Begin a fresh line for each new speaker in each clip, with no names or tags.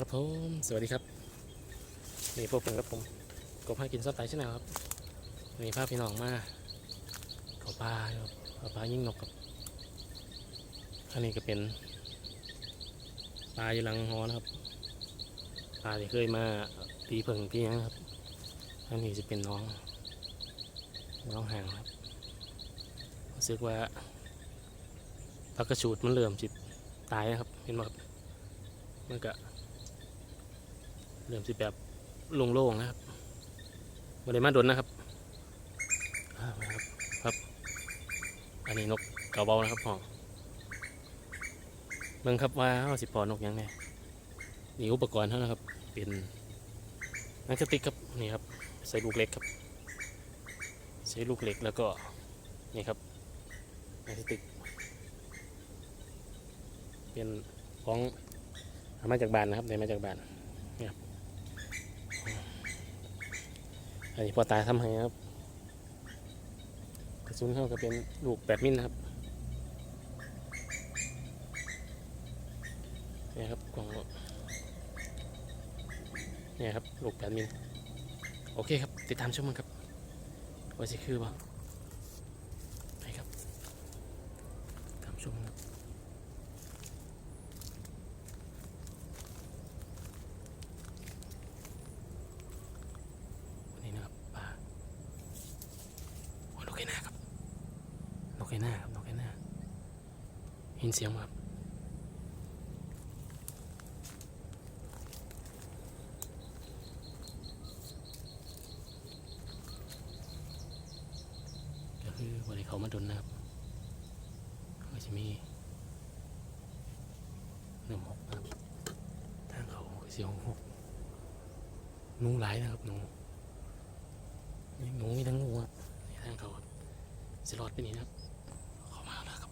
ครับผมสวัสดีครับ นี่พวกผมกับผมกบให้กินซอสไตชแนลครับนี่พาพพี่น้องมาเขาปลาครับเขาปลายิ่งนกครับอันนี้ก็เป็นปลาอยู่หลังหอนะครับปลาที่เคยมาตีเพิ่งตีหยังครับอันนี้จะเป็นน้องน้องห่างครับรู้สึกว่าปลากระชูดมันเริ่มจิตตายนะครับเห็นไหมครับมันก็ เริ่มสิแบบโล่งๆนะครับบริมาดนนะครับมาครับครับ อันนี้นกเกาเบานะครับพ่องเบิ่งครับว่าเขาสิปอนกยังไงนี่อุปกรณ์เขานะครับ เป็นนังสติกครับนี่ครับ ใส่ลูกเล็กครับใช้ลูกเล็กแล้วก็นี่ครับนังสติก เป็นของมาจากบ้านนะครับได้มาจากบ้านครับ อันนี้พอตาทำให้ครับกระสุนเข้าก็เป็นลูกแปดมิลนะครับนี่ครับกล่องนี่ครับลูกแปดมิลโอเคครับ ติดตามชมมันครับว่าสิคือบ่ไปครับตามชมครับ นี่นะครับปลาโอ้ยนกไก่หน้าครับนกไก่ หน้าครับนกไก่หน้าเห็นเสียงครับก็คือบริเขามาดนนะครับก็จะมีหนึ่งหกนะครับทางเขาเสียงหกหนูหลายนะครับหนูหนูมีทั้งงูอะนี่ทางเขาสลอดไปนี่นะครับ เข้ามาแล้วครับ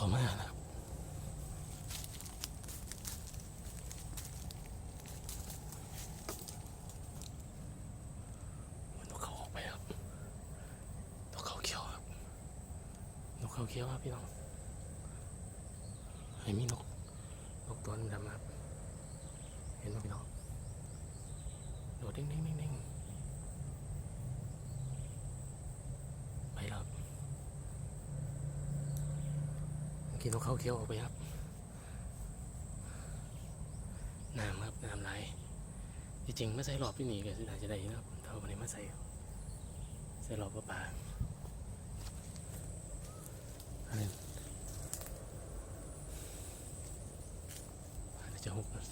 เขามาแล้วครับนกเขาออกไปครับนกเขาเขียวครับนกเขาเขียวครับพี่น้องไอ้มีนกนกตัวดำๆครับเห็นไหมพี่น้องโดดเด้งเด้งเด้งเด้ง ไปแล้วครับเมื่อ กินนกเขาเคี้ยวออกไปครับ น้ำครับ น้ำไหลจริงๆไม่ใส่หลอบที่หนีก็น่าจะได้นะครับเท่าวันนี้ไมาใส่ใส่หลอบปลาปลาอันนี้จะหุบนะ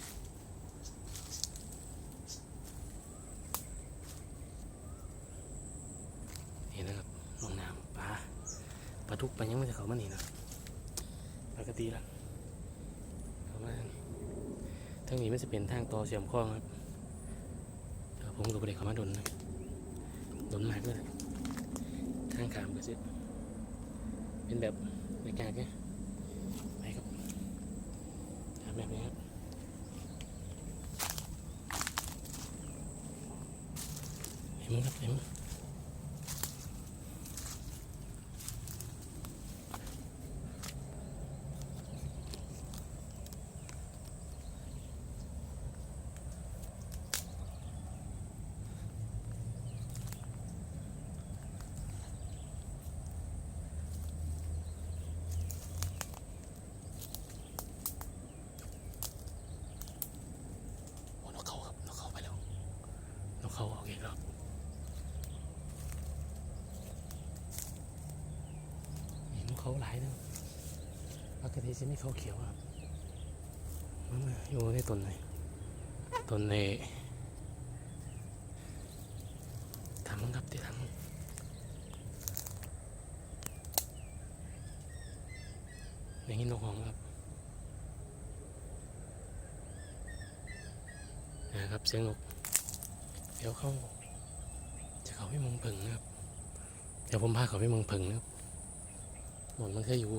นี่นะครับลงน้ำปลาปลาทุกปลายังไม่จะเขามานี่นะ กติละเขามานี่ทางนี้มันจะเป็นทางต่อเสียมคล้องครับผมกับเด็กเขามาดนนะดนมากเลยทางขามก็สิเป็นแบบบรรยากาศเนี่ยไปครับทำแบบนี้ครับเห็นมั้งครับเห็นมั้งโอ้นกเขาครับนกเขาไปแล้วนกเขาออกเองแล้วนี่นก เขาหลายนะปกติจะไม่เขาเขียวครับมันน่ะอยู่ในต้นไหนต้นในทำมั้งครับที่ทำอย่างนี้นกหองครับนะครับเสียงนกเดี๋ยวเข้าจะเขาไปเมองผึ่งนะครับ เดี๋ยวผมพาเขาไปเมองผึ่งนะครับ หมอนมันเคยอยู่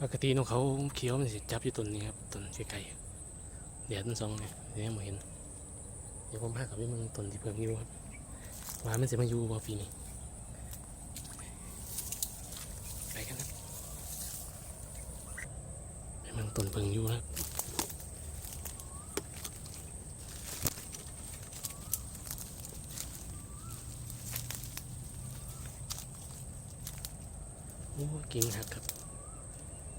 ปกตินกเขาเขียวมันสิจับอยู่ต้นนี้ครับต้นไกลๆเดี๋ยวต้นสองเนี่ยเดี๋ยวยังไม่เห็นเดี๋ยวผมพาเขาไปเมองต้นที่เพิ่มอยู่ครับว่ามันจะมาอยู่บ่ปีนี้ไปกันครับไปมันต้นเพิงอยู่นะครับ กิ่งหักครับ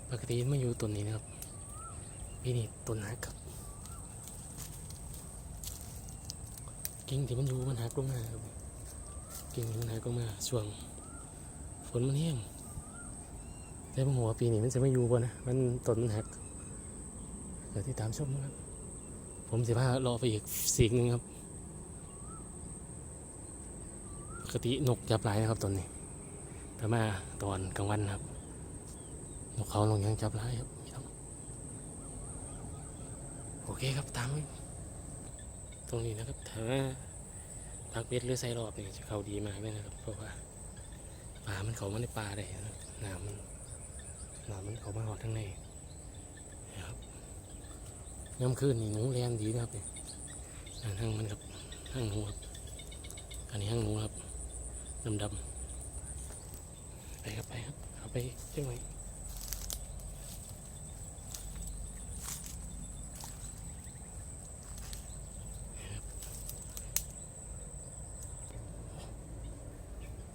ปกติไม่อยู่ต้นนี้นะครับปีนี้ต้นหักครับ กิ่งที่มันอยู่มันหักลงมาครับกิ่งมันหักลงมาช่วงฝนมันแห้งแต่ผมว่าปีนี้มันจะไม่อยู่บ่นะมันต้นมันหักเดี๋ยวที่ตามชมนะครับ ผมสิพารอไปอีกสีกหนึ่งครับ ปกตินกจับหลายนะครับตอนนี้ แต่มาตอนกลางวันครับนกเขาลงยังจับหลายครับพี่น้องโอเคครับตามตรงนี้นะครับถ้าพักเบ็ดหรือไซรอบนี่จะเข้าดีมากเลยนะครับ เพราะว่าป่ามันเขามาในป่าได้นะครับน้ำมันน้ำมันเขามาหอดทั้งในนะครับย่ำคืนนี่หนูแรงดีนะครับเนี่อ่าห้างมันครับห้างหนูครับอันนี้ห้างหนูครับดำๆ ไปครับไปครับเอาไปเจ้าไหม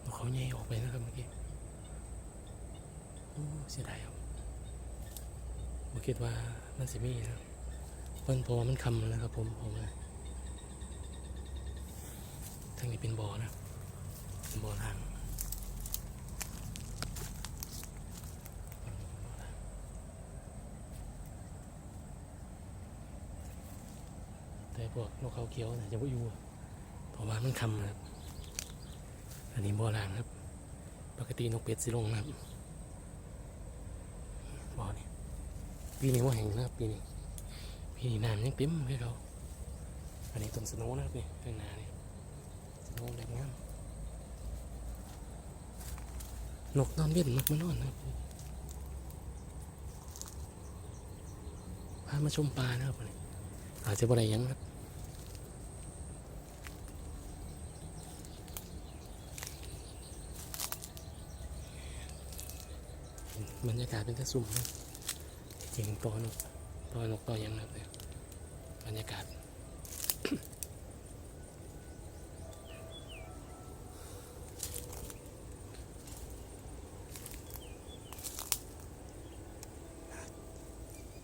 เอาเขาแย่ออกไปนะครับเมื่อกี้โอ้เสียดายครับผมคิดว่ามันสิมีนะครับเพิ่นเพราะว่ามันคำนะครับผมผมเลยทั้งนี้เป็นบ่อนะเป็นบ่อล่าง พวกนกเขาเขียวนี่ยจะไม่อยู่เพราะว่ามันคำนะครับ อันนี้บ่อล่างครับ ปกตินกเป็ดสิลงนะครับบ่อนี่ปีนี้ว่าแห้งนะครับปีนี้ปีนี้น้ำยังเต็มให้เขาอันนี้ต้นสโนว์นะครับนี่ข้างหน้านี่สโนว์แดงงามนกนอนเว้นมักมานอนนะครับพามาชมปลานะครับวันอาจจะบ่ได้ยังครับ บรรยากาศเป็นตะสุ่มนะจริงตอนกตอนกตอยังนะครับเนี่ยบรรยากาศ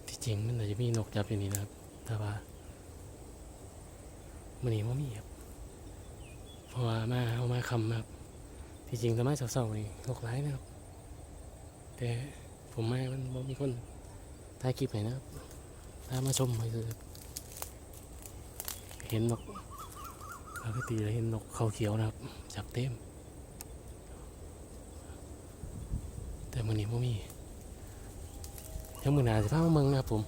ที่จริงมันอาจจะมีนกจับอยู่นี่นะครับ แต่ว่ามันนี่ว่ามีครับเพราะว่ามาเอามาคำครับ ที่จริงสมัยเสาๆนี่นกหลายนะครับ แต่ผมมามันบ่มีคนถ่ายคลิปให้นะครับตามาชมไปคือเห็นนกปกติเราเห็นนกเขาเขียวนะครับ จับเต็ม แต่มือนี้บ่มีเดี๋ยวมือหนาสิพามาเมืองนะครับผม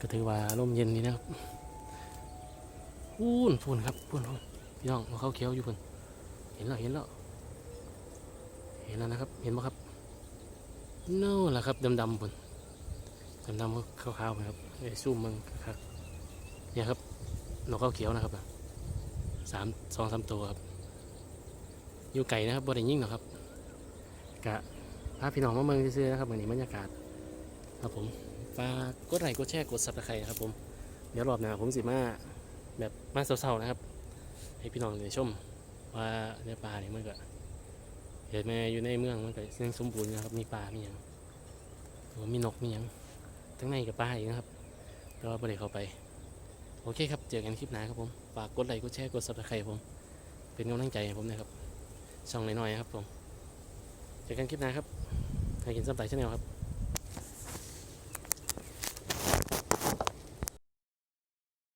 ก็ถือว่าลมเย็นดีนะครับพูนพูนครับพูนพูนพี่น้องนกเขาเขียวอยู่พูนเห็นแล้วเห็นแล้ว ห็นแล้วนะครับ เห็นไหมครับนู่นแหละครับดำๆบนดำๆขาวๆไปครับไอ้ซูมมึงครับเนี่ยครับนกเขาเขียวนะครับสามสองสามตัวครับอยู่ไก่นะครับบ่ได้ยิ่งหรอครับกะพาพี่น้องมาเมืองซื้อๆนะครับวันนี้บรรยากาศ ครับผมฝากกดไลค์กดแชร์กดซับสไครต์นะครับผมเดี๋ยวรอบหน้าผมสิมาแบบมาเศร้าๆนะครับ ให้พี่น้องได้ชมว่าเนื้อปลาเนี่ยมันก็ เห็นแม่อยู่ในเมืองมันก็ยังสมบูรณ์นะครับ มีปลามีอย่างหรือว่ามีนกมีอย่างทั้งในกับปลาอีกนะครับแต่ว่าไม่ได้เข้าไป โอเคครับ เจอกันคลิปหน้าครับผม ฝากกดไลค์ กดแชร์ กดซับสไครต์ผม เป็นกำลังใจให้ผมนะครับ ช่องน้อยๆครับผม เจอกันคลิปหน้าครับให้กินซับไตชาแนลครับ